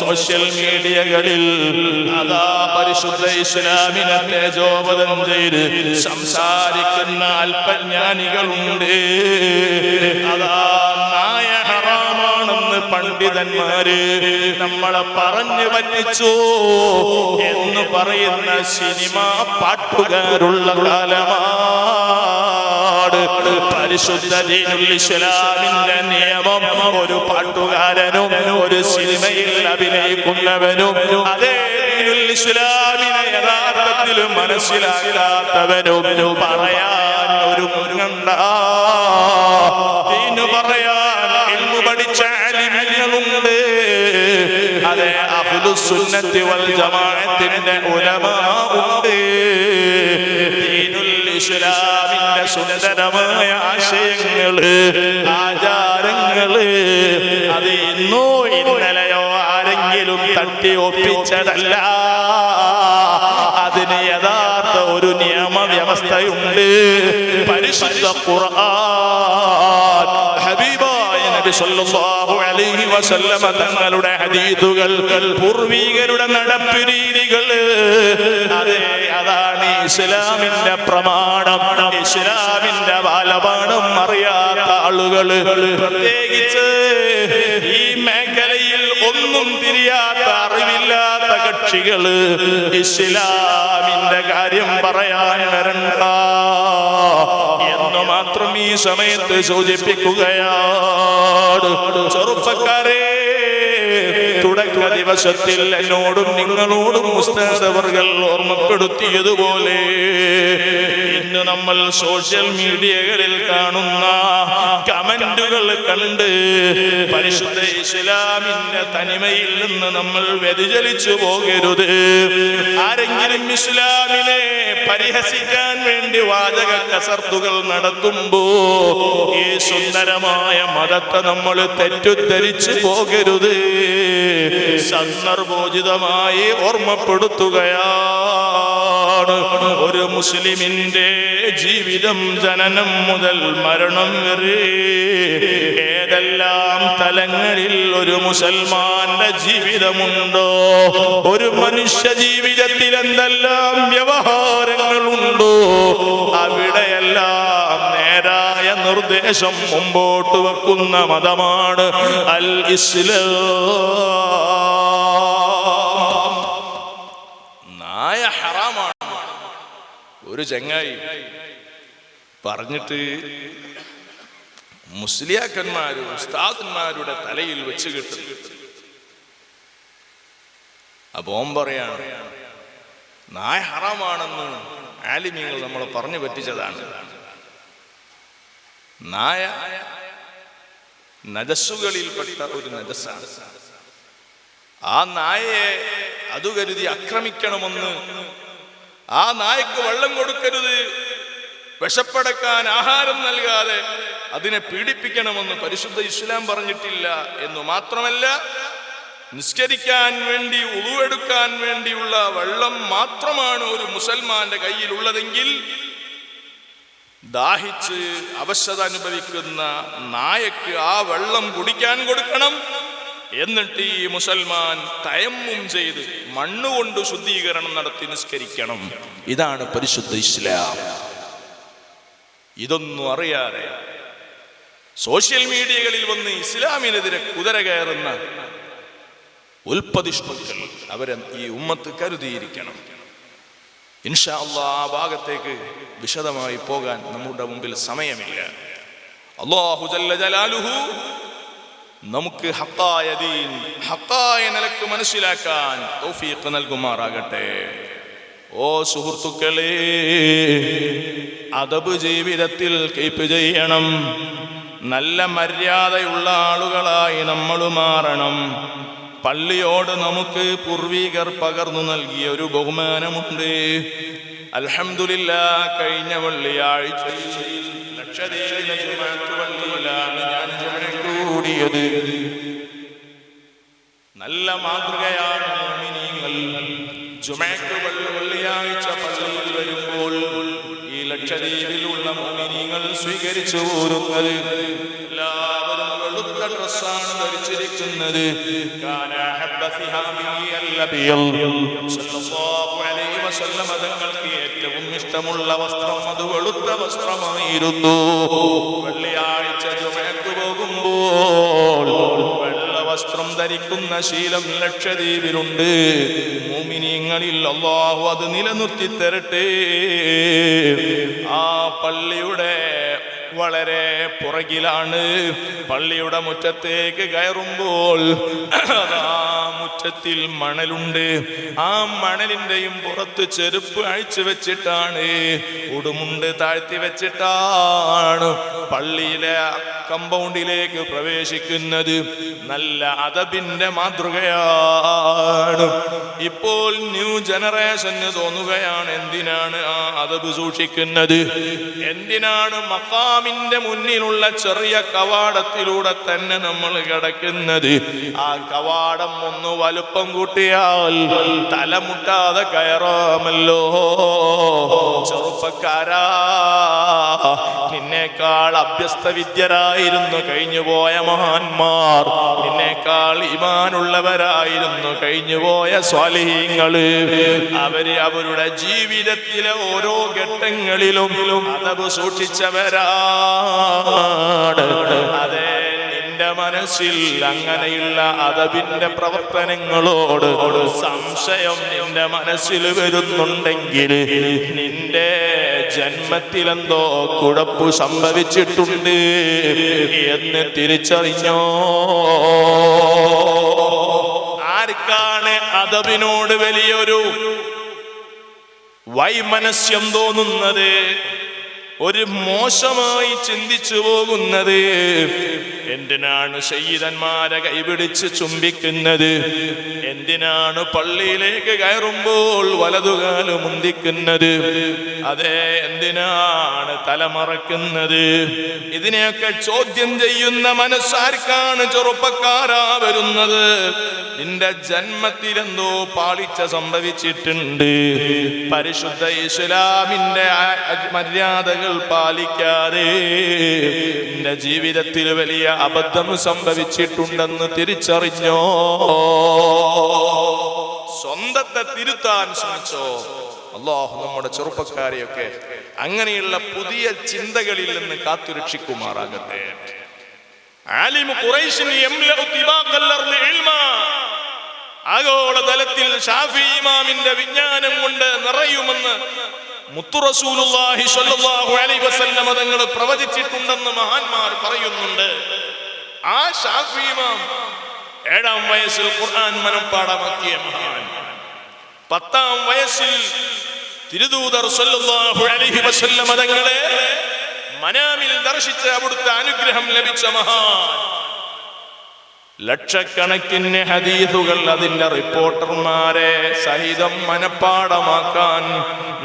Social മീഡിയകളിൽ അതാ പരിശുദ്ധ ഇസ്ലാമിനെ തേജോപദം ചെയ്ത് സംസാരിക്കുന്ന അല്പജ്ഞാനികളുണ്ട്. അതാ നായ ഹറാമാണെന്ന് പണ്ഡിതന്മാര് നമ്മളെ പറഞ്ഞു പറ്റിച്ചു എന്ന് പറയുന്ന സിനിമ പാട്ടുകാരുള്ള കാലമാണ് പരിശുദ്ധ ഇസ്ലാമിന്റെ നിയമം ഒരു പാട്ടുകാരനും ഒരു സിനിമയിൽ അഭിനയിക്കുന്നവനും അതേ ഇസ്ലാമിനെ യഥാർത്ഥത്തിൽ മനസ്സിലാക്കാത്തവനും പറയാൻ ഒരു മുരുകണ്ട പറയാൻ ഇന്ന് പഠിച്ച അലിമികളുണ്ട് അതെ അഹ്ലുസുന്നത്തി വൽ ജമാഅത്തിന്റെ ഉലമാ ഉണ്ട്. ഇസ്ലാം സുന്ദരമായ ആശയങ്ങൾ ആചാരങ്ങൾ അത് ഇന്നോ ഇന്നലെയോ ആരെങ്കിലും തട്ടി ഒപ്പിച്ചതല്ല. അതിന് യഥാർത്ഥ ഒരു നിയമവ്യവസ്ഥയുണ്ട്. പരിശുദ്ധ ഖുർആൻ. ഹബീബായ നബി സല്ലല്ലാഹു അലൈഹി വസല്ലമ തങ്ങളുടെ ഹദീസുകൾ പൂർവീകരുടെ നടപ്പ് രീതികൾ ഇസ്ലാമിന്റെ പ്രമാണം ഇസ്ലാമിന്റെ ബാലപാഠം അറിയാത്ത ആളുകൾ പ്രത്യേകിച്ച് ഈ മേഖലയിൽ ഒന്നും തിരിയാത്ത അറിവില്ലാത്ത കക്ഷികൾ ഇസ്ലാമിന്റെ കാര്യം പറയാൻ വരണ്ട എന്ന് മാത്രം ഈ സമയത്ത് സൂചിപ്പിക്കുകയാണ്. ചെറുപ്പക്കാരെ തുടക്ക ദിവസത്തിൽ എന്നോടും നിങ്ങളോടും മുസ്താദവർകൾ ഓർമ്മപ്പെടുത്തിയതുപോലെ ഇന്ന് നമ്മൾ സോഷ്യൽ മീഡിയകളിൽ കാണുന്ന കമന്റുകൾ കണ്ട് പരിശുദ്ധ ഇസ്ലാമിന്റെ തനിമയിൽ നിന്ന് നമ്മൾ വ്യതിചലിച്ചു പോകരുത്. ആരെങ്കിലും ഇസ്ലാമിനെ പരിഹസിക്കാൻ വേണ്ടി വാചക കസർത്തുകൾ നടത്തുമ്പോ ഈ സുന്ദരമായ മതത്തെ നമ്മൾ തെറ്റുദ്ധരിച്ചു പോകരുത്. സന്ദർഭോചിതമായി ഓർമ്മപ്പെടുത്തുകയാണ്. ഒരു മുസ്ലിമിന്റെ ജീവിതം ജനനം മുതൽ മരണം വരെ ഏതെല്ലാം തലങ്ങളിൽ ഒരു മുസൽമാന്റെ ജീവിതമുണ്ടോ? ഒരു മനുഷ്യ ജീവിതത്തിൽ എന്തെല്ലാം വ്യവഹാരങ്ങളുണ്ടോ? അവിടെയെല്ലാം നേരായ നിർദ്ദേശം മുമ്പോട്ട് വെക്കുന്ന മതമാണ് അൽ ഇസ്ലാം ഒരു ചങ്ങായി പറഞ്ഞിട്ട് മുസ്ലിയാക്കന്മാരും ഉസ്താദന്മാരുടെ തലയിൽ വെച്ച് കിട്ടും. അപ്പൊ പറയാണ് നായ ഹറാമാണെന്ന് ആലിമ്യങ്ങൾ നമ്മളെ പറഞ്ഞു പറ്റിച്ചതാണ്. നായ നജസ്സുകളിൽപ്പെട്ട ഒരു നജസ്സാണ്. ആ നായയെ അതുകരുതി ആക്രമിക്കണമെന്ന് ആ നായ്ക്ക് വെള്ളം കൊടുക്കരുത്. വിഷപ്പടക്കാൻ ആഹാരം നൽകാതെ അതിനെ പീഡിപ്പിക്കണമെന്ന് പരിശുദ്ധ ഇസ്ലാം പറഞ്ഞിട്ടില്ല എന്ന് മാത്രമല്ല നിസ്കരിക്കാൻ വേണ്ടി ഉളുവെടുക്കാൻ വേണ്ടിയുള്ള വെള്ളം മാത്രമാണ് ഒരു മുസൽമാന്റെ കയ്യിലുള്ളതെങ്കിൽ ദാഹിച്ച് അവശത അനുഭവിക്കുന്ന നായക്ക് ആ വെള്ളം കുടിക്കാൻ കൊടുക്കണം. എന്നിട്ട് ഈ മുസൽമാൻ തയമ്മും ചെയ്ത് മണ്ണുകൊണ്ട് ശുദ്ധീകരണം നടത്തി നിസ്കരിക്കണം. ഇതാണ് പരിശുദ്ധ ഇസ്ലാം. ഇതൊന്നും അറിയാതെ സോഷ്യൽ മീഡിയകളിൽ വന്ന് ഇസ്ലാമിനെതിരെ കുതിര കയറുന്ന ഉൽപ്പതിഷ്ണുക്കൾ അവരെ ഈ ഉമ്മത്ത് കരുതിയിരിക്കണം. ഇൻഷാ ആ ഭാഗത്തേക്ക് വിശദമായി പോകാൻ നമ്മുടെ മുമ്പിൽ സമയമില്ല. അള്ളാഹു ജല്ല ജലാലുഹു നമുക്ക് ഹക്കായ ദീൻ ഹക്കായ നിലയ്ക്ക് മനസ്സിലാക്കാൻ തൗഫീഖ് നൽകുമാറാകട്ടെ. ഓ സുഹൃത്തുക്കളെ അതബ് ജീവിതത്തിൽ കീപ്പ് ചെയ്യണം. നല്ല മര്യാദയുള്ള ആളുകളായി നമ്മൾ മാറണം. പള്ളിയോട് നമുക്ക് പൂർവീകർ പകർന്നു നൽകിയ ഒരു ബഹുമാനമുണ്ട്. അൽഹംദുലില്ല കഴിഞ്ഞ വെള്ളിയാഴ്ച ലക്ഷദ്വീപിലെ ജുമാഅത്ത് പള്ളിയിലാണ് ഞാൻ കൂടിയത്. നല്ല മാതൃകയാണ് വെള്ളിയാഴ്ച പള്ളിയിൽ വരുമ്പോൾ ഈ ലക്ഷദ്വീപിലുള്ള മുഅ്മിനീങ്ങൾ സ്വീകരിച്ചു പോരുന്നത് എല്ലാവരും വെളുത്ത ഡ്രസ്സാണ് ധരിച്ചിരിക്കുന്നത്. തങ്ങൾക്ക് ഏറ്റവും ഇഷ്ടമുള്ള വസ്ത്രം അത് വെളുത്ത വസ്ത്രമായിരുന്നു. വെള്ളിയാഴ്ച ധരിക്കുന്ന ശീലം ലക്ഷദ്വീപിലുണ്ട്. മോമിനിയങ്ങളിൽ അള്ളാഹു അത് നിലനിർത്തി തരട്ടെ. ആ പള്ളിയുടെ വളരെ പുറകിലാണ്. പള്ളിയുടെ മുറ്റത്തേക്ക് കയറുമ്പോൾ അതാ മുറ്റത്തിൽ മണലുണ്ട്. ആ മണലിന്റെയും പുറത്ത് ചെരുപ്പ് അഴിച്ചു വെച്ചിട്ടാണ്. ഉടുമുണ്ട് താഴ്ത്തി വെച്ചിട്ടാണ് പള്ളിയിലെ കമ്പൗണ്ടിലേക്ക് പ്രവേശിക്കുന്നത്. നല്ല അതബിന്റെ മാതൃകയാണ്. ഇപ്പോൾ ന്യൂ ജനറേഷന് തോന്നുകയാണ്. എന്തിനാണ് ആ അതബ് സൂക്ഷിക്കുന്നത്? എന്തിനാണ് മക്കാമിന്റെ മുന്നിലുള്ള ചെറിയ കവാടത്തിലൂടെ തന്നെ നമ്മൾ കിടക്കുന്നത്. ആ കവാടം ഒന്ന് വലുപ്പം കൂട്ടിയാൽ തലമുട്ടാതെ കയറാമല്ലോ. ചെറുപ്പക്കാരാ നിന്നേക്കാൾ അഭ്യസ്ത വിദ്യരായിരുന്നു കഴിഞ്ഞുപോയ മഹാന്മാർ. നിന്നേക്കാൾ ഇമാനുള്ളവരായിരുന്നു കഴിഞ്ഞുപോയ സ്വാലിഹീങ്ങൾ അവർ അവരുടെ ജീവിതത്തിലെ ഓരോ ഘട്ടങ്ങളിലും അതവ് അതെ നിന്റെ മനസ്സിൽ അങ്ങനെയുള്ള അതവിന്റെ പ്രവർത്തനങ്ങളോട് സംശയം നിന്റെ മനസ്സിൽ വരുന്നുണ്ടെങ്കിൽ നിന്റെ ജന്മത്തിലെന്തോ കുഴപ്പ് സംഭവിച്ചിട്ടുണ്ട് എന്ന് തിരിച്ചറിഞ്ഞോ? ആർക്കാണ് അതവിനോട് വലിയൊരു വൈമനസ്യം തോന്നുന്നത്? ഒരു മോശമായി ചിന്തിച്ചു പോകുന്നത്. എന്തിനാണ് ശൈതന്മാരെ കൈപിടിച്ച് ചുംബിക്കുന്നത്? എന്തിനാണ് പള്ളിയിലേക്ക് കയറുമ്പോൾ വലതുകാൽ മുന്തിക്കുന്നത്? അതെ എന്തിനാണ് തലമറക്കുന്നത് ഇതിനെയൊക്കെ ചോദ്യം ചെയ്യുന്ന മനസ്സാർക്കാണ് ചെറുപ്പക്കാരാ വരുന്നത്. നിന്റെ ജന്മത്തിലെന്തോ പാളിച്ച സംഭവിച്ചിട്ടുണ്ട്. പരിശുദ്ധ ഇസ്ലാമിന്റെ ആ- പാലിക്കാതെ എന്റെ ജീവിതത്തിൽ വലിയ അബദ്ധം സംഭവിച്ചിട്ടുണ്ടെന്ന് തിരിച്ചറിഞ്ഞോ? സ്വന്തത്തെ തിരുത്താൻ ശ്രമിച്ചോ? അള്ളാഹു നമ്മുടെ ചെറുപ്പക്കാരെയൊക്കെ അങ്ങനെയുള്ള പുതിയ ചിന്തകളിൽ നിന്ന് കാത്തുരക്ഷിക്കുമാറാകട്ടെ. ആഗോളതലത്തിൽ ഷാഫി ഇമാമിന്റെ വിജ്ഞാനം കൊണ്ട് നിറയുമെന്ന് മുത്തുറസൂലുള്ളാഹി സ്വല്ലല്ലാഹു അലൈഹി പ്രവചിച്ചിട്ടുണ്ടെന്ന് മഹാന്മാർ പറയുന്നുണ്ട്. ആ ഷാഫി ഇമാം ഏഴാം വയസ്സിൽ ഖുർആൻ മനപ്പാടമാക്കിയ മഹാൻ. പത്താം വയസ്സിൽ തിരുദൂതർ സ്വല്ലല്ലാഹു അലൈഹി തങ്ങളെ മനാമിൽ ദർശിച്ച് അവിടുത്തെ അനുഗ്രഹം ലഭിച്ച മഹാൻ. ലക്ഷക്കണക്കിന് ഹദീസുകൾ അതിന്റെ റിപ്പോർട്ടർമാരെ സഹിതം മനപ്പാടമാക്കാൻ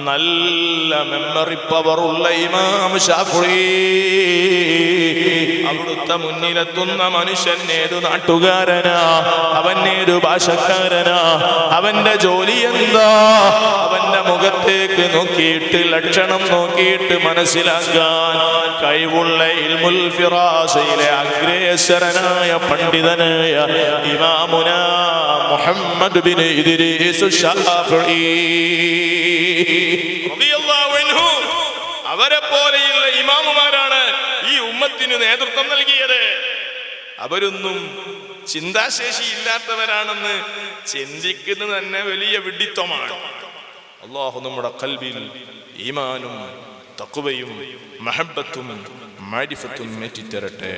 നല്ല മെമ്മറി പവർ ഉള്ള ഇമാം ഷാഫി. അവിടുത്തെ മുന്നിലെത്തുന്ന മനുഷ്യൻ ഏതു നാട്ടുകാരനാ? അവൻ ഏതു ഭാഷക്കാരനാ? അവന്റെ ജോലി എന്താ? അവന്റെ മുഖത്തേക്ക് നോക്കിയിട്ട് ലക്ഷണം നോക്കിയിട്ട് മനസ്സിലാക്കാൻ കഴിവുള്ള ഇൽമുൽ ഫിറാസയിലെ അഗ്രേസരനായ ഇമാമുന മുഹമ്മദ് ബിൻ ഇദ്രീസ് ഷാഫിഈ റളിയല്ലാഹു അൻഹു. അവരെ പോലെയുള്ള ഇമാമുമാരാണ് ഈ ഉമ്മത്തിന് നേതൃത്വം നൽകിയത്. അവരൊന്നും ചിന്താശേഷി ഇല്ലാത്തവരാണെന്ന് ചിന്തിക്കുന്നത് തന്നെ വലിയ വിഡിത്വമാണ്. അള്ളാഹു നമ്മുടെ കൽവിൽ ഈമാനും തക്കുവയും മഹബത്തും മാരിഫത്തും ഏറ്റിത്തരട്ടെ.